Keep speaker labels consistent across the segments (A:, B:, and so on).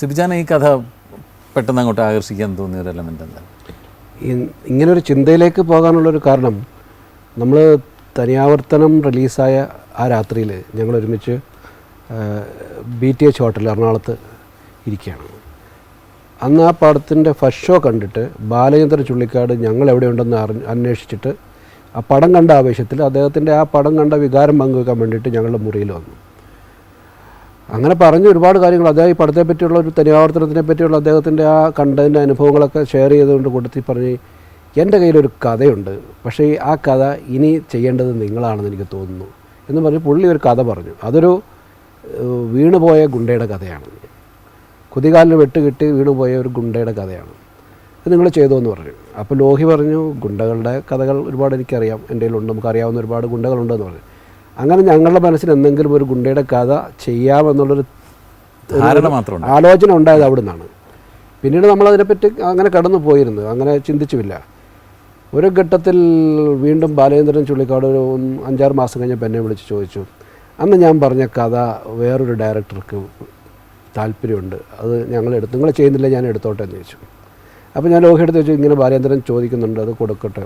A: സിബിജാൻ ഈ കഥ പെട്ടെന്ന് അങ്ങോട്ട് ആകർഷിക്കാൻ തോന്നിയ ഒരു എലമെന്റ് എന്താ?
B: ഇങ്ങനെ ഒരു ചിന്തയിലേക്ക് പോകാനുള്ളൊരു കാരണം നമ്മൾ തനിയാവർത്തനം റിലീസായ ആ രാത്രിയിൽ ഞങ്ങൾ ഒരുമിച്ച് ബി ടി എച്ച് ഹോട്ടൽ എറണാകുളത്ത് ഇരിക്കുകയാണ്. അന്ന് ആ പടത്തിന്റെ ഫസ്റ്റ് ഷോ കണ്ടിട്ട് ബാലചന്ദ്ര ചുള്ളിക്കാട് ഞങ്ങൾ എവിടെയുണ്ടെന്ന് അറിഞ്ഞ് അന്വേഷിച്ചിട്ട് ആ പടം കണ്ട ആവേശത്തിൽ അദ്ദേഹത്തിന്റെ ആ പടം കണ്ട വികാരം പങ്കുവെക്കാൻ വേണ്ടിയിട്ട് ഞങ്ങളുടെ മുറിയിൽ വന്നു. അങ്ങനെ പറഞ്ഞ് ഒരുപാട് കാര്യങ്ങൾ. അദ്ദേഹം ഈ പടത്തെ പറ്റിയുള്ള ഒരു തനിയാവർത്തനത്തിനെ പറ്റിയുള്ള അദ്ദേഹത്തിന്റെ ആ കണ്ടതിന്റെ അനുഭവങ്ങളൊക്കെ ഷെയർ ചെയ്തുകൊണ്ട് കൊടുത്തി പറഞ്ഞ് എന്റെ കയ്യിലൊരു കഥയുണ്ട്. പക്ഷേ ആ കഥ ഇനി ചെയ്യേണ്ടത് നിങ്ങളാണെന്ന് എനിക്ക് തോന്നുന്നു എന്ന് പറഞ്ഞ് പുള്ളി ഒരു കഥ പറഞ്ഞു. അതൊരു വീണുപോയ ഗുണ്ടയുടെ കഥയാണ്. കുതികാലിന് വെട്ടുകിട്ടി വീണുപോയ ഒരു ഗുണ്ടയുടെ കഥയാണ്. അത് നിങ്ങൾ ചെയ്തു എന്ന് പറഞ്ഞു. അപ്പോൾ ലോഹി പറഞ്ഞു ഗുണ്ടകളുടെ കഥകൾ ഒരുപാട് എനിക്കറിയാം. എന്റെ കയ്യിലുണ്ട് നമുക്കറിയാവുന്ന ഒരുപാട് ഗുണ്ടകളുണ്ടെന്ന് പറഞ്ഞു. അങ്ങനെ ഞങ്ങളുടെ മനസ്സിൽ എന്തെങ്കിലും ഒരു ഗുണ്ടയുടെ കഥ ചെയ്യാമെന്നുള്ളൊരു
A: ധാരണ മാത്രം
B: ആലോചന ഉണ്ടായത് അവിടെ നിന്നാണ് പിന്നീട് നമ്മളതിനെപ്പറ്റി അങ്ങനെ കടന്നു പോയിരുന്നു. അങ്ങനെ ചിന്തിച്ചുമില്ല. ഒരു ഘട്ടത്തിൽ വീണ്ടും ബാലേന്ദ്രൻ ചുള്ളിക്കാട് ഒരു അഞ്ചാറ് മാസം കഴിഞ്ഞപ്പോൾ എന്നെ വിളിച്ച് ചോദിച്ചു. അന്ന് ഞാൻ പറഞ്ഞ കഥ വേറൊരു ഡയറക്ടർക്ക് താല്പര്യമുണ്ട്. അത് ഞങ്ങൾ എടുത്ത് നിങ്ങൾ ചെയ്യുന്നില്ല ഞാൻ എടുത്തോട്ടെ എന്ന് ചോദിച്ചു. അപ്പോൾ ഞാൻ ലോഹി എടുത്ത് വെച്ചു ഇങ്ങനെ ബാലേന്ദ്രൻ ചോദിക്കുന്നുണ്ട് അത് കൊടുക്കട്ടെ.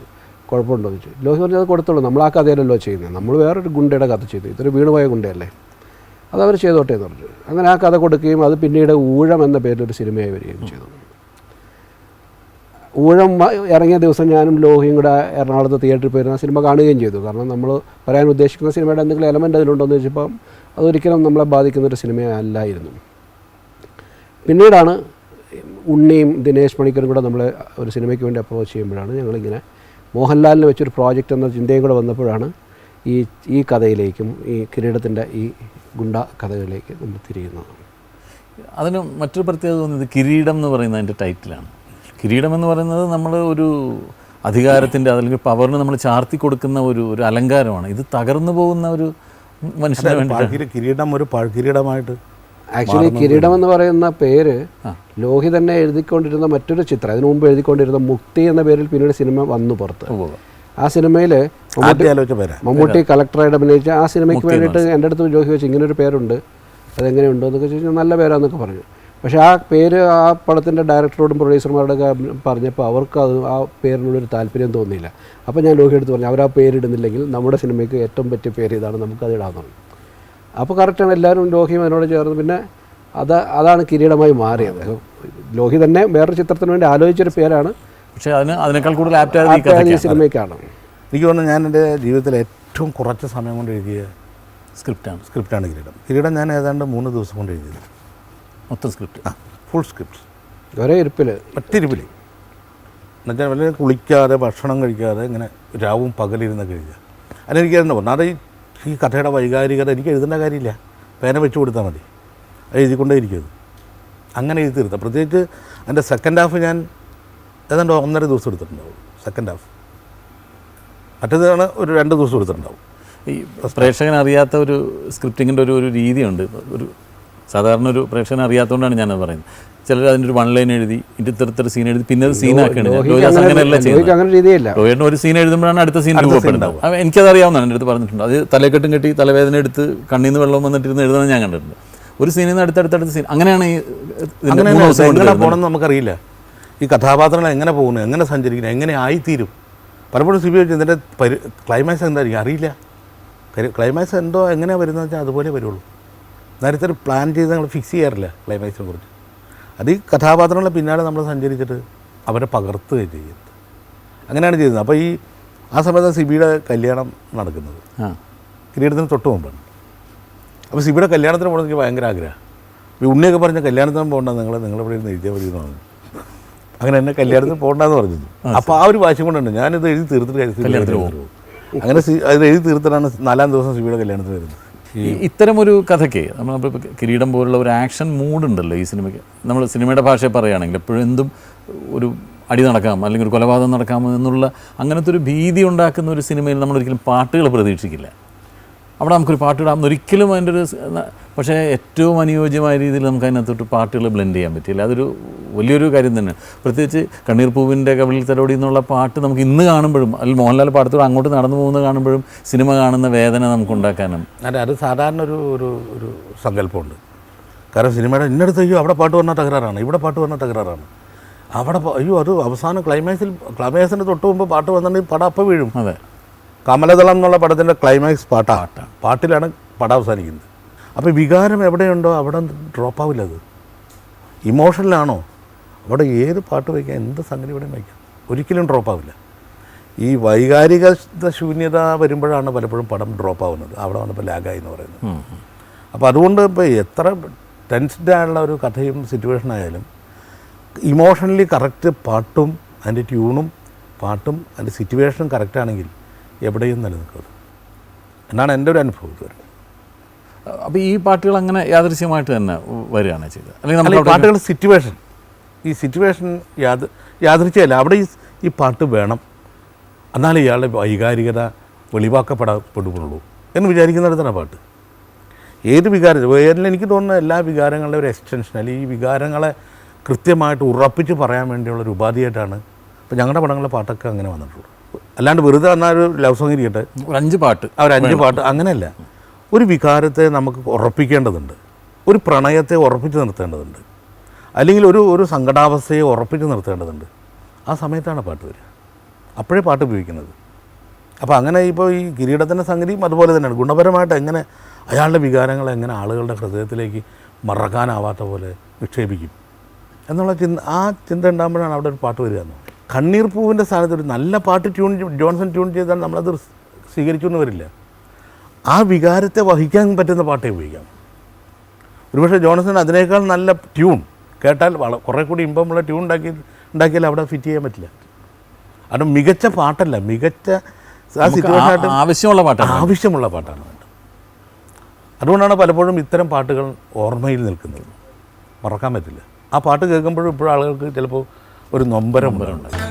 B: കുഴപ്പമുണ്ടോ എന്ന് ചോദിച്ചു. ലോഹി പറഞ്ഞത് കൊടുത്തോളൂ. നമ്മൾ ആ കഥയിലല്ലോ ചെയ്യുന്നത്. നമ്മൾ വേറൊരു ഗുണ്ടയുടെ കഥ ചെയ്തു. ഇതൊരു വീണുപോയ ഗുണ്ടയല്ലേ? അത് അവർ ചെയ്തോട്ടെ എന്ന് പറഞ്ഞു. അങ്ങനെ ആ കഥ കൊടുക്കുകയും അത് പിന്നീട് ഊഴം എന്ന പേരിൽ ഒരു സിനിമയായി വരികയും ചെയ്തു. ഊഴം ഇറങ്ങിയ ദിവസം ഞാനും ലോഹിയും കൂടെ എറണാകുളത്ത് തിയേറ്ററിൽ പോയിരുന്ന സിനിമ കാണുകയും ചെയ്തു. കാരണം നമ്മൾ പറയാൻ ഉദ്ദേശിക്കുന്ന സിനിമയുടെ എന്തെങ്കിലും എലമെന്റ് അതിലുണ്ടോ എന്ന് ചോദിച്ചപ്പം അതൊരിക്കലും നമ്മളെ ബാധിക്കുന്ന ഒരു സിനിമയല്ലായിരുന്നു പിന്നീടാണ് ഉണ്ണിയും ദിനേശ് മണിക്കരും കൂടെ നമ്മളെ ഒരു സിനിമയ്ക്ക് വേണ്ടി അപ്രോച്ച് ചെയ്യുമ്പോഴാണ് ഞങ്ങളിങ്ങനെ മോഹൻലാലിന് വെച്ചൊരു പ്രോജക്റ്റ് എന്ന ചിന്തയും കൂടെ വന്നപ്പോഴാണ് ഈ ഈ കഥയിലേക്കും ഈ കിരീടത്തിന്റെ ഈ ഗുണ്ട കഥകളിലേക്ക് നമ്മൾ തിരിയുന്നത്.
A: അതിന് മറ്റൊരു പ്രത്യേകത തോന്നിയത് കിരീടം എന്ന് പറയുന്ന അതിന്റെ ടൈറ്റിലാണ്. കിരീടം എന്ന് പറയുന്നത് നമ്മൾ ഒരു അധികാരത്തിന്റെ അതല്ലെങ്കിൽ പവറിന് നമ്മൾ ചാർത്തി കൊടുക്കുന്ന ഒരു ഒരു അലങ്കാരമാണ്. ഇത് തകർന്നു പോകുന്ന ഒരു മനുഷ്യനെ വേണ്ടി
C: കിരീടം ഒരു പാഴ്കിരീടമായിട്ട്
B: ആക്ച്വലി കിരീടം എന്ന് പറയുന്ന പേര് ലോഹി തന്നെ എഴുതിക്കൊണ്ടിരുന്ന മറ്റൊരു ചിത്രം. അതിനു മുമ്പ് എഴുതിക്കൊണ്ടിരുന്ന മുക്തി എന്ന പേരിൽ പിന്നീട് സിനിമ വന്നു പുറത്ത്. ആ സിനിമയിൽ മമ്മൂട്ടി കളക്ടറായിട്ട് അഭിനയിച്ച ആ സിനിമയ്ക്ക് വേണ്ടിയിട്ട് എന്റെ അടുത്ത് ജോഹി വെച്ച്. ഇങ്ങനെ ഒരു പേരുണ്ട്. അതെങ്ങനെയുണ്ടോ എന്നൊക്കെ ചോദിച്ചാൽ നല്ല പേരാന്നൊക്കെ പറഞ്ഞു. പക്ഷേ ആ പേര് ആ പടത്തിന്റെ ഡയറക്ടറോടും പ്രൊഡ്യൂസർമാരോടൊക്കെ പറഞ്ഞപ്പോൾ അവർക്ക് അത് ആ പേരിനോടൊരു താല്പര്യം തോന്നിയില്ല. അപ്പോൾ ഞാൻ ലോഹി എടുത്ത് പറഞ്ഞു അവർ ആ പേരിടുന്നില്ലെങ്കിൽ നമ്മുടെ സിനിമയ്ക്ക് ഏറ്റവും പറ്റിയ പേര് ഇതാണ്. നമുക്കത് ഇടാൻ പറഞ്ഞു. അപ്പോൾ കറക്റ്റാണ് എല്ലാവരും ലോഹിയും അതിനോട് ചേർന്ന് പിന്നെ അത് അതാണ് കിരീടമായി മാറിയത്. ലോഹി തന്നെ വേറൊരു ചിത്രത്തിന് വേണ്ടി ആലോചിച്ചൊരു പേരാണ്.
A: പക്ഷേ അതിന് അതിനേക്കാൾ കൂടുതൽ ആപ്റ്റായ
B: സിനിമയ്ക്കാണ്.
C: എനിക്ക് തോന്നുന്നു ഞാൻ എന്റെ ജീവിതത്തിൽ ഏറ്റവും കുറച്ച് സമയം കൊണ്ട് എഴുതിയ
A: സ്ക്രിപ്റ്റാണ്.
C: സ്ക്രിപ്റ്റാണ് കിരീടം. കിരീടം ഞാൻ ഏതാണ്ട് മൂന്ന് ദിവസം കൊണ്ട് എഴുതിയത്.
A: മൊത്തം സ്ക്രിപ്റ്റ്
C: ആ ഫുൾ സ്ക്രിപ്റ്റ്
B: ഒരേ ഇരിപ്പിൽ
C: ഒറ്റയിരിപ്പിൽ എന്നുവെച്ചാൽ വലിയ കുളിക്കാതെ ഭക്ഷണം കഴിക്കാതെ ഇങ്ങനെ രാവും പകലിരുന്നൊക്കെ എഴുതുക. അതെനിക്ക് തന്നെ ഒന്നാമത് ഈ ഈ കഥയുടെ വൈകാരികത എനിക്ക് എഴുതേണ്ട കാര്യമില്ല. പേന വെച്ച് കൊടുത്താൽ മതി. എഴുതിക്കൊണ്ടേ ഇരിക്കും അങ്ങനെ എഴുതി തീർത്ത. പ്രത്യേകിച്ച് എന്റെ സെക്കൻഡ് ഹാഫ് ഞാൻ ഏതാണ്ട് ഒന്നര ദിവസം എടുത്തിട്ടുണ്ടാവും. സെക്കൻഡ് ഹാഫ് മറ്റേതാണ് ഒരു രണ്ട് ദിവസം എടുത്തിട്ടുണ്ടാവും.
A: ഈ പ്രേക്ഷകൻ അറിയാത്ത ഒരു സ്ക്രിപ്റ്റിങ്ങിന്റെ ഒരു ഒരു രീതിയുണ്ട്. ഒരു സാധാരണ ഒരു പ്രേക്ഷകൻ അറിയാത്തതുകൊണ്ടാണ് ഞാനത് പറയുന്നത്. ചിലർ അതിനൊരു ഒരു വൺ ലൈൻ എഴുതി ഇതിന്റെ ഇത്തരത്തിൽ സീൻ എഴുതി പിന്നെ അത് സീനാക്കുകയാണ് അങ്ങനെയല്ല ചെയ്യുന്നത്. ഒരു സീൻ എഴുതുമ്പോഴാണ് അടുത്ത സീൻ രൂപപ്പെടുന്നത് എനിക്കത് അറിയാവുന്നതാണ് എന്റെ അടുത്ത് പറഞ്ഞിട്ടുണ്ട്. അത് തലക്കെട്ടും കെട്ടി തലവേദന എടുത്ത് കണ്ണിന്ന് വെള്ളം വന്നിട്ടിരുന്ന് എഴുതുന്നത് ഞാൻ കണ്ടിട്ടുണ്ട്. ഒരു സീനിൽ നിന്ന് അടുത്തടുത്തടുത്ത സീൻ അങ്ങനെയാണ് ഈ
C: എങ്ങനെ. പോകണമെന്ന് നമുക്കറിയില്ല. ഈ കഥാപാത്രങ്ങൾ എങ്ങനെ പോകുന്നു എങ്ങനെ സഞ്ചരിക്കുന്നു എങ്ങനെ ആയിത്തീരും? പലപ്പോഴും സിബി വെച്ച് ഇതിന്റെ പരി ക്ലൈമാക്സ് എന്തായിരിക്കും? അറിയില്ല. ക്ലൈമാക്സ് എന്തോ എങ്ങനെയാണ് വരുന്നത് വെച്ചാൽ അതുപോലെ വരുള്ളൂ. നേരത്തെ ഒരു പ്ലാൻ ചെയ്ത് നമ്മൾ ഫിക്സ് ചെയ്യാറില്ല ക്ലൈമാക്സിനെ കുറിച്ച്. അത് ഈ കഥാപാത്രങ്ങളെ പിന്നാലെ നമ്മൾ സഞ്ചരിച്ചിട്ട് അവരെ പകർത്തുകയും ചെയ്യുന്നത് അങ്ങനെയാണ് ചെയ്യുന്നത് അപ്പോൾ ഈ ആ സമയത്ത് സിബിയുടെ കല്യാണം നടക്കുന്നത്. കിരീടത്തിന് തൊട്ട് മുമ്പാണ്. അപ്പോൾ സിബിയുടെ കല്യാണത്തിന് പോകണം എനിക്ക് ഭയങ്കര ആഗ്രഹം. ഈ ഉണ്ണിയൊക്കെ പറഞ്ഞ കല്യാണത്തിന് പോകണ്ട നിങ്ങൾ നിങ്ങളിവിടെ ഇരുന്ന് എഴുതിയാൽ മതി എന്ന് പറഞ്ഞു. അങ്ങനെ എന്നെ കല്യാണത്തിന് പോകണ്ടെന്ന് പറഞ്ഞു അപ്പോൾ ആ ഒരു വാശി കൊണ്ടുണ്ട്. ഞാനിത് എഴുതി തീർത്തിട്ട് കല്യാണത്തിന് പോകും. അങ്ങനെ സി- അത് എഴുതി തീർത്തിട്ടാണ് നാലാം ദിവസം സിബിയുടെ കല്യാണത്തിന് വരുന്നത്.
A: ഇത്തരം ഒരു കഥയ്ക്ക് നമ്മൾ കിരീടം പോലുള്ള ഒരു ആക്ഷൻ മൂഡുണ്ടല്ലോ ഈ സിനിമയ്ക്ക്. നമ്മൾ സിനിമയുടെ ഭാഷയെ പറയുകയാണെങ്കിൽ എപ്പോഴും എന്തും ഒരു അടി നടക്കാം അല്ലെങ്കിൽ ഒരു കൊലപാതകം നടക്കാം എന്നുള്ള അങ്ങനത്തെ ഒരു ഭീതി ഉണ്ടാക്കുന്ന ഒരു സിനിമയിൽ നമ്മൾ ഒരിക്കലും പാട്ടുകൾ പ്രതീക്ഷിക്കില്ല. അവിടെ നമുക്കൊരു പാട്ടിടാം ഒരിക്കലും അതിന്റെ ഒരു പക്ഷേ ഏറ്റവും അനുയോജ്യമായ രീതിയിൽ നമുക്ക് അതിനകത്തോട്ട് പാട്ടുകൾ ബ്ലെൻഡ് ചെയ്യാൻ പറ്റില്ല. അതൊരു വലിയൊരു കാര്യം തന്നെ. പ്രത്യേകിച്ച് കണ്ണീർ പൂവിന്റെ കവിളിൽ തലോടി എന്നുള്ള പാട്ട് നമുക്ക് ഇന്ന് കാണുമ്പോഴും അല്ലെങ്കിൽ മോഹൻലാൽ പാടത്തോടെ അങ്ങോട്ട് നടന്നു പോകുന്നത് കാണുമ്പോഴും സിനിമ കാണുന്ന വേദന നമുക്ക് ഉണ്ടാക്കാനും.
C: അല്ല അത് സാധാരണ ഒരു ഒരു ഒരു സങ്കല്പമുണ്ട്. കാരണം സിനിമയുടെ ഇന്നടുത്ത് അയ്യോ അവിടെ പാട്ട് പറഞ്ഞാൽ തകരാറാണ്. ഇവിടെ പാട്ട് പറഞ്ഞാൽ തകരാറാണ്. അവിടെ അയ്യോ അത് അവസാന ക്ലൈമാക്സിൽ ക്ലൈമാക്സിന്റെ തൊട്ട് മുമ്പ് പാട്ട് വന്നിട്ടുണ്ടെങ്കിൽ പടം അപ്പം വീഴും.
A: അതെ.
C: കമലദളം എന്നുള്ള പടത്തിന്റെ ക്ലൈമാക്സ് പാട്ടാണ് പാട്ടിലാണ് പടം അവസാനിക്കുന്നത്. അപ്പോൾ വികാരം എവിടെയുണ്ടോ അവിടെ ഡ്രോപ്പ് ആവില്ല അത്. ഇമോഷനിലാണോ അവിടെ ഏത് പാട്ട് വയ്ക്കാം എന്ത് സംഗതി ഇവിടെയും വയ്ക്കാം. ഒരിക്കലും ഡ്രോപ്പ് ആവില്ല. ഈ വൈകാരിക ശൂന്യത വരുമ്പോഴാണ് പലപ്പോഴും പടം ഡ്രോപ്പ് ആവുന്നത്. അവിടെ വന്നപ്പോൾ ലാഗായി എന്ന് പറയുന്നത്. അപ്പോൾ അതുകൊണ്ട് ഇപ്പോൾ എത്ര ടെൻസ്ഡ് ആയുള്ള ഒരു കഥയും സിറ്റുവേഷൻ ആയാലും ഇമോഷണലി കറക്റ്റ് പാട്ടും അതിന്റെ ട്യൂണും പാട്ടും അതിന്റെ സിറ്റുവേഷനും കറക്റ്റ് ആണെങ്കിൽ എവിടെയും നിലനിൽക്കുന്നത് എന്നാണ് എന്റെ ഒരു അനുഭവം ഇതുവരെ.
A: അപ്പോൾ ഈ പാട്ടുകൾ അങ്ങനെ യാദൃശ്യമായിട്ട് തന്നെ വരികയാണ് ചെയ്തത്. അല്ലെങ്കിൽ
C: പാട്ടുകൾ സിറ്റുവേഷൻ ഈ സിറ്റുവേഷൻ യാത് യാദൃച്ഛയല്ല അവിടെ ഈ ഈ പാട്ട് വേണം. എന്നാലേ ഇയാളുടെ വൈകാരികത വെളിവാക്കപ്പെടപ്പെടുകയുള്ളൂ എന്ന് വിചാരിക്കുന്നിടത്താണ് പാട്ട്. ഏത് വികാരം വേറെ എനിക്ക് തോന്നുന്ന എല്ലാ വികാരങ്ങളുടെ ഒരു എക്സ്റ്റൻഷൻ അല്ലെങ്കിൽ ഈ വികാരങ്ങളെ കൃത്യമായിട്ട് ഉറപ്പിച്ച് പറയാൻ വേണ്ടിയുള്ള ഒരു ഉപാധിയായിട്ടാണ് ഇപ്പോൾ ഞങ്ങളുടെ പടങ്ങളിലെ പാട്ടൊക്കെ അങ്ങനെ വന്നിട്ടുള്ളൂ. അല്ലാണ്ട് വെറുതെ വന്നാൽ ഒരു ലവ് സോങ് ഇരിക്കട്ടെ.
A: ഒരു അഞ്ച് പാട്ട്
C: ആ ഒരു അഞ്ച് പാട്ട് അങ്ങനെയല്ല. ഒരു വികാരത്തെ നമുക്ക് ഉറപ്പിക്കേണ്ടതുണ്ട്. ഒരു പ്രണയത്തെ ഉറപ്പിച്ച് നിർത്തേണ്ടതുണ്ട്. അല്ലെങ്കിൽ ഒരു ഒരു സങ്കടാവസ്ഥയെ ഉറപ്പിച്ച് നിർത്തേണ്ടതുണ്ട്. ആ സമയത്താണ് പാട്ട് വരിക. അപ്പോഴേ പാട്ട് ഉപയോഗിക്കുന്നത്. അപ്പോൾ അങ്ങനെ ഇപ്പോൾ ഈ കിരീടത്തിന്റെ സംഗതിയും അതുപോലെ തന്നെയാണ്. ഗുണപരമായിട്ട് എങ്ങനെ അയാളുടെ വികാരങ്ങൾ എങ്ങനെ ആളുകളുടെ ഹൃദയത്തിലേക്ക് മറക്കാനാവാത്ത പോലെ നിക്ഷേപിക്കും എന്നുള്ള ചിന്ത ആ ചിന്ത ഉണ്ടാകുമ്പോഴാണ് അവിടെ ഒരു പാട്ട് വരിക എന്ന് കണ്ണീർ പൂവിന്റെ സ്ഥാനത്ത് ഒരു നല്ല പാട്ട് ട്യൂൺ ജോൺസൺ ട്യൂൺ ചെയ്താൽ നമ്മളത് സ്വീകരിച്ചു എന്ന് വരില്ല. ആ വികാരത്തെ വഹിക്കാൻ പറ്റുന്ന പാട്ടേ ഉപയോഗിക്കാം. ഒരുപക്ഷെ ജോൺസൺ അതിനേക്കാൾ നല്ല ട്യൂൺ കേട്ടാൽ വള കുറേ കൂടി ഇമ്പമുള്ള ട്യൂൺ ഉണ്ടാക്കി ഉണ്ടാക്കിയാൽ അവിടെ ഫിറ്റ് ചെയ്യാൻ പറ്റില്ല. അത് മികച്ച പാട്ടല്ല. മികച്ച
A: ആവശ്യമുള്ള പാട്ടാണ്
C: ആവശ്യമുള്ള പാട്ടാണ് അതുകൊണ്ടാണ് പലപ്പോഴും ഇത്തരം പാട്ടുകൾ ഓർമ്മയിൽ നിൽക്കുന്നത്. മറക്കാൻ പറ്റില്ല. ആ പാട്ട് കേൾക്കുമ്പോഴും ഇപ്പോഴും ആളുകൾക്ക് ചിലപ്പോൾ ഒരു നൊമ്പരം ഉണ്ടാകും.